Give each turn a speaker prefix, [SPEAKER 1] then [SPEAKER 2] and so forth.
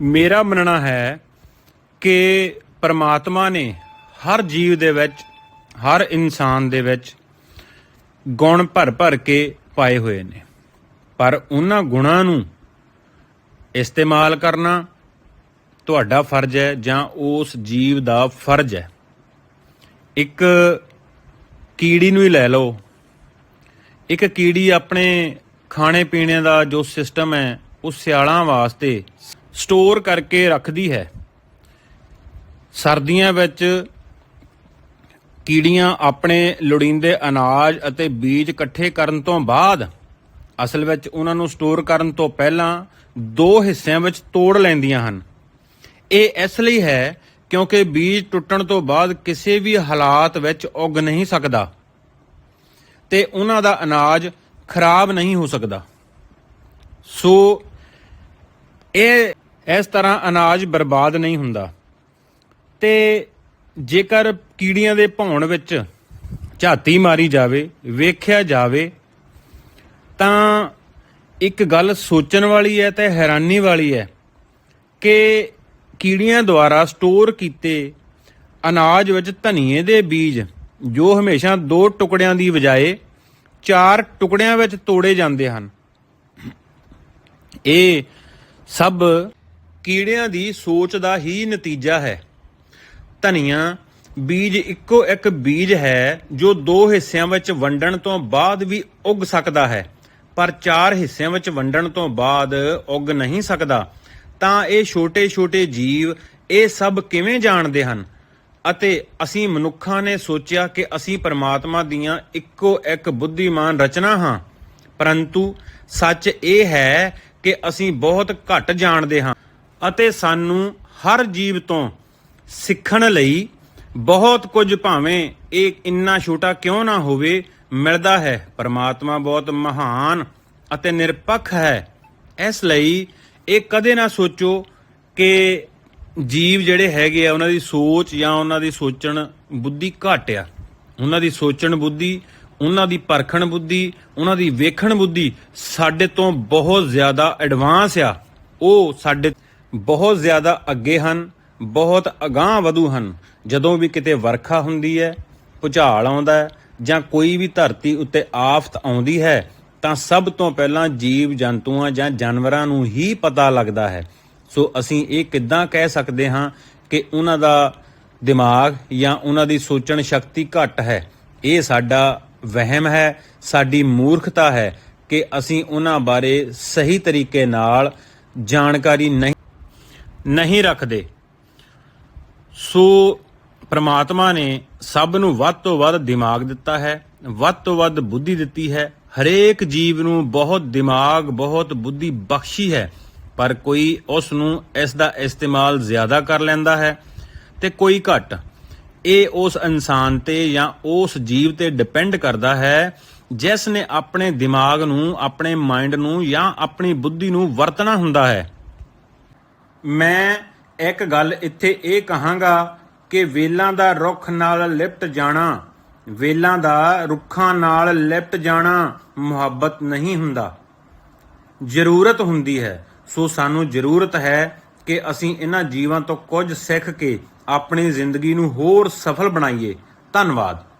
[SPEAKER 1] ਮੇਰਾ ਮੰਨਣਾ ਹੈ ਕਿ ਪਰਮਾਤਮਾ ਨੇ ਹਰ ਜੀਵ ਦੇ ਵਿੱਚ, ਹਰ ਇਨਸਾਨ ਦੇ ਵਿੱਚ ਗੁਣ ਭਰ ਭਰ ਕੇ ਪਾਏ ਹੋਏ ਨੇ। ਪਰ ਉਹਨਾਂ ਗੁਣਾਂ ਨੂੰ ਇਸਤੇਮਾਲ ਕਰਨਾ ਤੁਹਾਡਾ ਫਰਜ਼ ਹੈ ਜਾਂ ਉਸ ਜੀਵ ਦਾ ਫਰਜ਼ ਹੈ। ਇੱਕ ਕੀੜੀ ਨੂੰ ਹੀ ਲੈ ਲਓ। ਇੱਕ ਕੀੜੀ ਆਪਣੇ ਖਾਣੇ ਪੀਣੇ ਦਾ ਜੋ ਸਿਸਟਮ ਹੈ, ਉਹ ਸਿਆਲਾਂ ਵਾਸਤੇ ਸਟੋਰ ਕਰਕੇ ਰੱਖਦੀ ਹੈ। ਸਰਦੀਆਂ ਵਿੱਚ ਕੀੜੀਆਂ ਆਪਣੇ ਲੋੜੀਂਦੇ ਅਨਾਜ ਅਤੇ ਬੀਜ ਇਕੱਠੇ ਕਰਨ ਤੋਂ ਬਾਅਦ ਅਸਲ ਵਿੱਚ ਉਹਨਾਂ ਨੂੰ ਸਟੋਰ ਕਰਨ ਤੋਂ ਪਹਿਲਾਂ ਦੋ ਹਿੱਸਿਆਂ ਵਿੱਚ ਤੋੜ ਲੈਂਦੀਆਂ ਹਨ। ਇਹ ਇਸ ਲਈ ਹੈ ਕਿਉਂਕਿ ਬੀਜ ਟੁੱਟਣ ਤੋਂ ਬਾਅਦ ਕਿਸੇ ਵੀ ਹਾਲਾਤ ਵਿੱਚ ਉੱਗ ਨਹੀਂ ਸਕਦਾ ਤੇ ਉਹਨਾਂ ਦਾ ਅਨਾਜ ਖਰਾਬ ਨਹੀਂ ਹੋ ਸਕਦਾ। ਸੋ ਇਹ ਇਸ ਤਰ੍ਹਾਂ ਅਨਾਜ ਬਰਬਾਦ ਨਹੀਂ ਹੁੰਦਾ। ਤੇ ਜੇਕਰ ਕੀੜੀਆਂ ਦੇ ਭੌਣ ਵਿੱਚ ਝਾਤੀ ਮਾਰੀ ਜਾਵੇ, ਵੇਖਿਆ ਜਾਵੇ, ਤਾਂ ਇੱਕ ਗੱਲ ਸੋਚਣ ਵਾਲੀ ਹੈ ਤੇ ਹੈਰਾਨੀ ਵਾਲੀ ਹੈ ਕਿ ਕੀੜੀਆਂ ਦੁਆਰਾ ਸਟੋਰ ਕੀਤੇ ਅਨਾਜ ਵਿੱਚ ਧਨੀਏ ਦੇ ਬੀਜ, ਜੋ ਹਮੇਸ਼ਾ ਦੋ ਟੁਕੜਿਆਂ ਦੀ ਬਜਾਏ ਚਾਰ ਟੁਕੜਿਆਂ ਵਿੱਚ ਤੋੜੇ ਜਾਂਦੇ ਹਨ। ਇਹ ਸਭ ਕੀੜਿਆਂ ਦੀ ਸੋਚ ਦਾ ਹੀ ਨਤੀਜਾ ਹੈ। ਧਨੀਆ, ਬੀਜ ਇੱਕੋ ਇੱਕ ਬੀਜ ਹੈ ਜੋ ਦੋ ਹਿੱਸਿਆਂ ਵਿੱਚ ਵੰਡਣ ਤੋਂ ਬਾਅਦ ਵੀ ਉੱਗ ਸਕਦਾ ਹੈ, ਪਰ ਚਾਰ ਹਿੱਸਿਆਂ ਵਿੱਚ ਵੰਡਣ ਤੋਂ ਬਾਅਦ ਉੱਗ ਨਹੀਂ ਸਕਦਾ। ਤਾਂ ਇਹ ਛੋਟੇ-ਛੋਟੇ ਜੀਵ ਇਹ ਸਭ ਕਿਵੇਂ ਜਾਣਦੇ ਹਨ? ਅਤੇ ਅਸੀਂ ਮਨੁੱਖਾਂ ਨੇ ਸੋਚਿਆ ਕਿ ਅਸੀਂ ਪਰਮਾਤਮਾ ਦੀਆਂ ਇੱਕੋ ਇੱਕ ਬੁੱਧੀਮਾਨ ਰਚਨਾ ਹਾਂ। ਪਰੰਤੂ ਸੱਚ ਇਹ ਹੈ ਕਿ ਅਸੀਂ ਬਹੁਤ ਘੱਟ ਜਾਣਦੇ ਹਾਂ। ਅਤੇ ਸਾਨੂੰ ਹਰ ਜੀਵ ਤੋਂ ਸਿੱਖਣ ਲਈ ਬਹੁਤ ਕੁਝ ਭਾਵੇਂ ਇਹ ਇੰਨਾ ਛੋਟਾ ਕਿਉਂ ਨਾ ਹੋਵੇ, ਮਿਲਦਾ ਹੈ। ਪਰਮਾਤਮਾ ਬਹੁਤ ਮਹਾਨ ਅਤੇ ਨਿਰਪੱਖ ਹੈ। ਇਸ ਲਈ ਇਹ ਕਦੇ ਨਾ ਸੋਚੋ ਕਿ ਜੀਵ ਜਿਹੜੇ ਹੈਗੇ ਆ, ਉਹਨਾਂ ਦੀ ਸੋਚ ਜਾਂ ਉਹਨਾਂ ਦੀ ਸੋਚਣ ਬੁੱਧੀ ਘੱਟ ਆ। ਉਹਨਾਂ ਦੀ ਸੋਚਣ ਬੁੱਧੀ, ਉਹਨਾਂ ਦੀ ਪਰਖਣ ਬੁੱਧੀ, ਉਹਨਾਂ ਦੀ ਵੇਖਣ ਬੁੱਧੀ ਸਾਡੇ ਤੋਂ ਬਹੁਤ ਜ਼ਿਆਦਾ ਐਡਵਾਂਸ ਆ। ਉਹ ਸਾਡੇ ਬਹੁਤ ਜ਼ਿਆਦਾ ਅੱਗੇ ਹਨ, ਬਹੁਤ ਅਗਾਹ ਵਧੂ ਹਨ। ਜਦੋਂ ਵੀ ਕਿਤੇ ਵਰਖਾ ਹੁੰਦੀ ਹੈ, ਭੁਚਾਲ ਆਉਂਦਾ ਹੈ ਜਾਂ ਕੋਈ ਵੀ ਧਰਤੀ ਉੱਤੇ ਆਫਤ ਆਉਂਦੀ ਹੈ, ਤਾਂ ਸਭ ਤੋਂ ਪਹਿਲਾਂ ਜੀਵ ਜੰਤੂਆਂ ਜਾਂ ਜਾਨਵਰਾਂ ਨੂੰ ਹੀ ਪਤਾ ਲੱਗਦਾ ਹੈ। ਸੋ ਅਸੀਂ ਇਹ ਕਿੱਦਾਂ ਕਹਿ ਸਕਦੇ ਹਾਂ ਕਿ ਉਹਨਾਂ ਦਾ ਦਿਮਾਗ ਜਾਂ ਉਹਨਾਂ ਦੀ ਸੋਚਣ ਸ਼ਕਤੀ ਘੱਟ ਹੈ? ਇਹ ਸਾਡਾ ਵਹਿਮ ਹੈ, ਸਾਡੀ ਮੂਰਖਤਾ ਹੈ ਕਿ ਅਸੀਂ ਉਹਨਾਂ ਬਾਰੇ ਸਹੀ ਤਰੀਕੇ ਨਾਲ ਜਾਣਕਾਰੀ ਨਹੀਂ ਨਹੀਂ ਰੱਖਦੇ। ਸੋ ਪ੍ਰਮਾਤਮਾ ਨੇ ਸਭ ਨੂੰ ਵੱਧ ਤੋਂ ਵੱਧ ਦਿਮਾਗ ਦਿੱਤਾ ਹੈ, ਵੱਧ ਤੋਂ ਵੱਧ ਬੁੱਧੀ ਦਿੱਤੀ ਹੈ। ਹਰੇਕ ਜੀਵ ਨੂੰ ਬਹੁਤ ਦਿਮਾਗ, ਬਹੁਤ ਬੁੱਧੀ ਬਖਸ਼ੀ ਹੈ, ਪਰ ਕੋਈ ਉਸ ਨੂੰ ਇਸ ਦਾ ਇਸਤੇਮਾਲ ਜ਼ਿਆਦਾ ਕਰ ਲੈਂਦਾ ਹੈ ਤੇ ਕੋਈ ਘੱਟ। ਇਹ ਉਸ ਇਨਸਾਨ ਤੇ ਜਾਂ ਉਸ ਜੀਵ ਤੇ ਡਿਪੈਂਡ ਕਰਦਾ ਹੈ, ਜਿਸ ਨੇ ਆਪਣੇ ਦਿਮਾਗ ਨੂੰ, ਆਪਣੇ ਮਾਈਂਡ ਨੂੰ ਜਾਂ ਆਪਣੀ ਬੁੱਧੀ ਨੂੰ ਵਰਤਣਾ ਹੁੰਦਾ ਹੈ। ਮੈਂ ਇੱਕ ਗੱਲ ਇੱਥੇ ਇਹ ਕਹਾਂਗਾ ਕਿ ਵੇਲਾਂ ਦਾ ਰੁੱਖ ਨਾਲ ਲਿਪਟ ਜਾਣਾ, ਵੇਲਾਂ ਦਾ ਰੁੱਖਾਂ ਨਾਲ ਲਿਪਟ ਜਾਣਾ ਮੁਹੱਬਤ ਨਹੀਂ ਹੁੰਦਾ। ਜ਼ਰੂਰਤ ਹੁੰਦੀ ਹੈ। ਸੋ ਸਾਨੂੰ ਜ਼ਰੂਰਤ ਹੈ ਕਿ ਅਸੀਂ ਇਹਨਾਂ ਜੀਵਾਂ ਤੋਂ ਕੁਝ ਸਿੱਖ ਕੇ ਆਪਣੀ ਜ਼ਿੰਦਗੀ ਨੂੰ ਹੋਰ ਸਫਲ ਬਣਾਈਏ। ਧੰਨਵਾਦ।